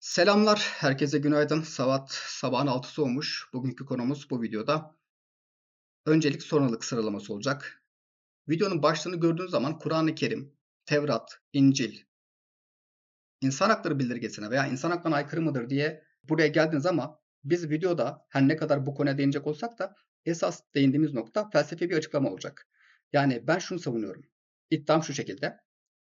Selamlar, herkese günaydın. Saat sabahın 6'sı olmuş. Bugünkü konumuz bu videoda öncelik sonralık sıralaması olacak. Videonun başlığını gördüğünüz zaman Kur'an-ı Kerim, Tevrat, İncil, insan hakları bildirgesine veya insan haklarına aykırı mıdır diye buraya geldiniz ama biz videoda her ne kadar bu konuya değinecek olsak da esas değindiğimiz nokta felsefi bir açıklama olacak. Yani ben şunu savunuyorum. İddiam şu şekilde.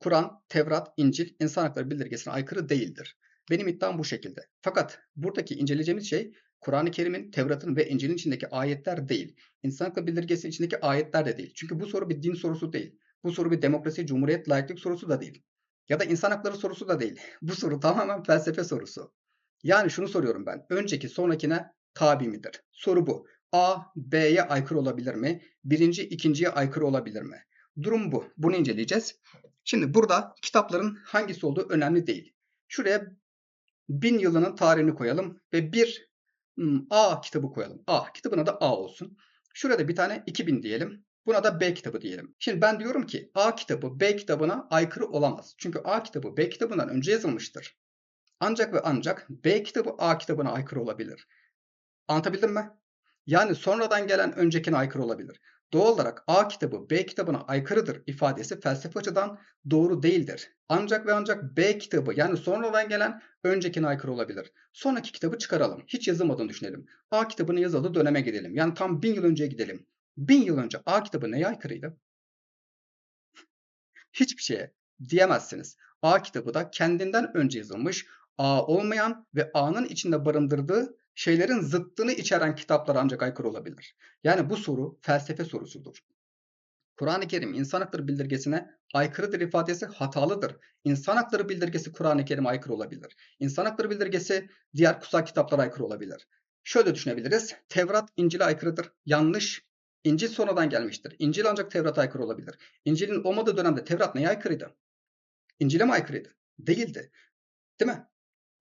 Kur'an, Tevrat, İncil insan hakları bildirgesine aykırı değildir. Benim iddiam bu şekilde. Fakat buradaki inceleyeceğimiz şey Kur'an-ı Kerim'in, Tevrat'ın ve İncil'in içindeki ayetler değil. İnsan hakları bildirgesinin içindeki ayetler de değil. Çünkü bu soru bir din sorusu değil. Bu soru bir demokrasi, cumhuriyet, layıklık sorusu da değil. Ya da insan hakları sorusu da değil. Bu soru tamamen felsefe sorusu. Yani şunu soruyorum ben. Önceki sonrakine tabi midir? Soru bu. A, B'ye aykırı olabilir mi? Birinci, ikinciye aykırı olabilir mi? Durum bu. Bunu inceleyeceğiz. Şimdi burada kitapların hangisi olduğu önemli değil. Şuraya bin yılının tarihini koyalım ve bir hmm, A kitabı koyalım. A kitabına da A olsun. Şurada bir tane 2000 diyelim. Buna da B kitabı diyelim. Şimdi ben diyorum ki A kitabı B kitabına aykırı olamaz. Çünkü A kitabı B kitabından önce yazılmıştır. Ancak ve ancak B kitabı A kitabına aykırı olabilir. Anlatabildim mi? Yani sonradan gelen öncekine aykırı olabilir. Doğal olarak A kitabı B kitabına aykırıdır ifadesi felsefe açıdan doğru değildir. Ancak ve ancak B kitabı yani sonradan gelen öncekine aykırı olabilir. Sonraki kitabı çıkaralım. Hiç yazılmadığını düşünelim. A kitabını yazıldığı döneme gidelim. Yani tam bin yıl önceye gidelim. Bin yıl önce A kitabı neye aykırıydı? Hiçbir şeye diyemezsiniz. A kitabı da kendinden önce yazılmış, A olmayan ve A'nın içinde barındırdığı şeylerin zıttını içeren kitaplar ancak aykırı olabilir. Yani bu soru felsefe sorusudur. Kur'an-ı Kerim insan hakları bildirgesine aykırıdır ifadesi hatalıdır. İnsan hakları bildirgesi Kur'an-ı Kerim'e aykırı olabilir. İnsan hakları bildirgesi diğer kutsal kitaplara aykırı olabilir. Şöyle düşünebiliriz. Tevrat İncil'e aykırıdır. Yanlış. İncil sonradan gelmiştir. İncil ancak Tevrat'a aykırı olabilir. İncil'in olmadığı dönemde Tevrat neye aykırıydı? İncil'e mi aykırıydı? Değildi. Değil mi?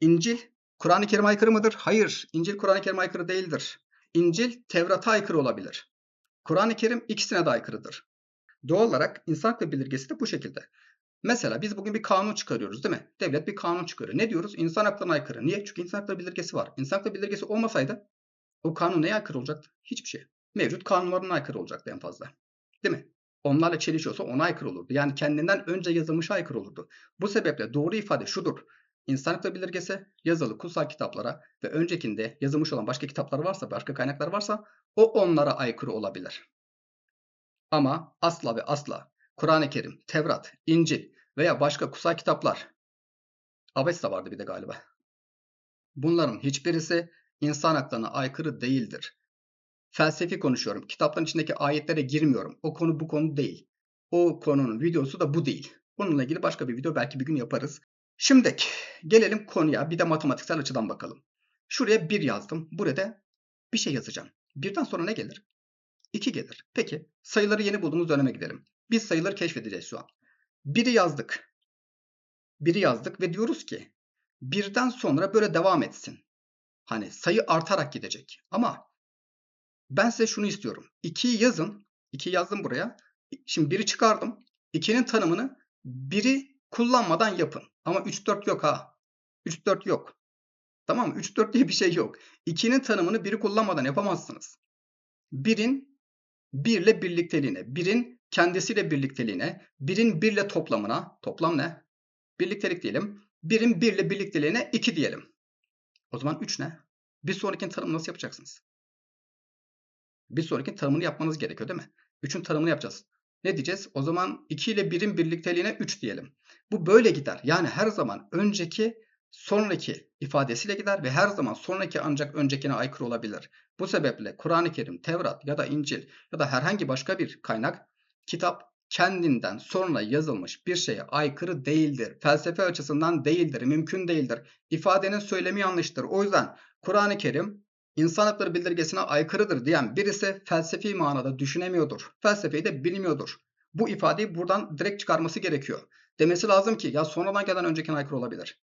İncil Kur'an-ı Kerim'e aykırı mıdır? Hayır. İncil Kur'an-ı Kerim'e aykırı değildir. İncil Tevrat'a aykırı olabilir. Kur'an-ı Kerim ikisine de aykırıdır. Doğal olarak insan hakları bildirgesi de bu şekilde. Mesela biz bugün bir kanun çıkarıyoruz değil mi? Devlet bir kanun çıkarıyor. Ne diyoruz? İnsan haklarına aykırı. Niye? Çünkü insan hakları bildirgesi var. İnsan hakları bildirgesi olmasaydı o kanun neye aykırı olacaktı? Hiçbir şey. Mevcut kanunlarına aykırı olacaktı en fazla. Değil mi? Onlarla çelişiyorsa ona aykırı olurdu. Yani kendinden önce yazılmış aykırı olurdu. Bu sebeple doğru ifade şudur. İnsan hakları bildirgesi yazılı kutsal kitaplara ve öncekinde yazılmış olan başka kitaplar varsa, başka kaynaklar varsa o onlara aykırı olabilir. Ama asla ve asla Kur'an-ı Kerim, Tevrat, İncil veya başka kutsal kitaplar Avesta vardı bir de galiba. Bunların hiçbirisi insan haklarına aykırı değildir. Felsefi konuşuyorum. Kitapların içindeki ayetlere girmiyorum. O konu bu konu değil. O konunun videosu da bu değil. Bununla ilgili başka bir video belki bir gün yaparız. Şimdi gelelim konuya bir de matematiksel açıdan bakalım. Şuraya 1 yazdım. Burada bir şey yazacağım. Birden sonra ne gelir? 2 gelir. Peki sayıları yeni bulduğumuz döneme gidelim. Biz sayıları keşfedeceğiz şu an. 1'i yazdık. 1'i yazdık ve diyoruz ki birden sonra böyle devam etsin. Hani sayı artarak gidecek. Ama ben size şunu istiyorum. 2'yi yazın. 2'yi yazdım buraya. Şimdi 1'i çıkardım. 2'nin tanımını 1'i kullanmadan yapın. Ama 3-4 yok ha. 3-4 yok. Tamam mı? 3-4 diye bir şey yok. 2'nin tanımını 1'i kullanmadan yapamazsınız. 1'in 1 ile birlikteliğine, 1'in kendisiyle birlikteliğine, 1'in 1 ile toplamına, toplam ne? Birliktelik diyelim. 1'in 1 ile birlikteliğine 2 diyelim. O zaman 3 ne? Bir sonraki tanımı nasıl yapacaksınız? Bir sonraki tanımını yapmanız gerekiyor değil mi? 3'ün tanımını yapacağız. Ne diyeceğiz? O zaman 2 ile 1'in birlikteliğine 3 diyelim. Bu böyle gider. Yani her zaman önceki sonraki ifadesiyle gider ve her zaman sonraki ancak öncekine aykırı olabilir. Bu sebeple Kur'an-ı Kerim, Tevrat ya da İncil ya da herhangi başka bir kaynak kitap kendinden sonra yazılmış bir şeye aykırı değildir. Felsefe açısından değildir, mümkün değildir. İfadenin söylemi yanlıştır. O yüzden Kur'an-ı Kerim insan hakları bildirgesine aykırıdır diyen birisi felsefi manada düşünemiyordur. Felsefeyi de bilmiyordur. Bu ifadeyi buradan direkt çıkarması gerekiyor. Demesi lazım ki ya sonradan gelen öncekine aykırı olabilir.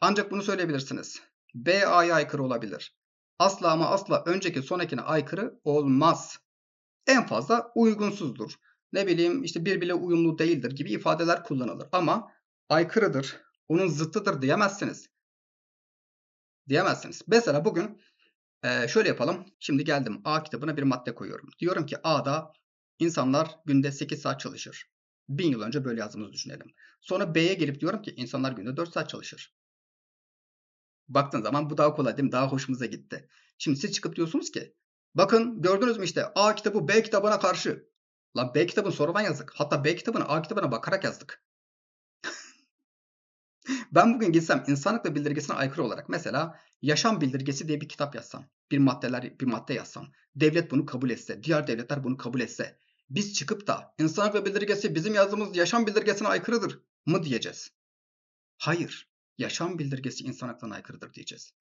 Ancak bunu söyleyebilirsiniz. B A'ya aykırı olabilir. Asla ama asla önceki sonrakine aykırı olmaz. En fazla uygunsuzdur. Ne bileyim işte birbirine uyumlu değildir gibi ifadeler kullanılır. Ama aykırıdır, onun zıttıdır diyemezsiniz. Diyemezsiniz. Mesela bugün e, şöyle yapalım. Şimdi geldim A kitabına bir madde koyuyorum. Diyorum ki A'da insanlar günde 8 saat çalışır. Bin yıl önce böyle yazdığımızı düşünelim. Sonra B'ye gelip diyorum ki insanlar günde 4 saat çalışır. Baktığın zaman bu daha kolay değil mi? Daha hoşumuza gitti. Şimdi siz çıkıp diyorsunuz ki bakın gördünüz mü işte A kitabı B kitabına karşı. Lan B kitabını sonradan yazdık. Hatta B kitabını A kitabına bakarak yazdık. ben bugün gitsem insanlık ve bildirgesine aykırı olarak mesela yaşam bildirgesi diye bir kitap yazsam, bir maddeler bir madde yazsam, devlet bunu kabul etse, diğer devletler bunu kabul etse, biz çıkıp da insanlık ve bildirgesi bizim yazdığımız yaşam bildirgesine aykırıdır mı diyeceğiz? Hayır. Yaşam bildirgesi insan haklarına aykırıdır diyeceğiz.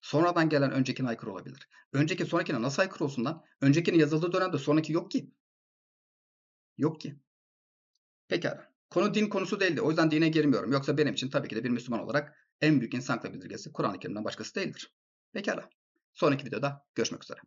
Sonradan gelen öncekine aykırı olabilir. Önceki sonrakine nasıl aykırı olsun lan? Öncekinin yazıldığı dönemde sonraki yok ki. Yok ki. Pekala. Konu din konusu değildi. O yüzden dine girmiyorum. Yoksa benim için tabii ki de bir Müslüman olarak en büyük insan hakları bildirgesi Kur'an-ı Kerim'den başkası değildir. Pekala. Sonraki videoda görüşmek üzere.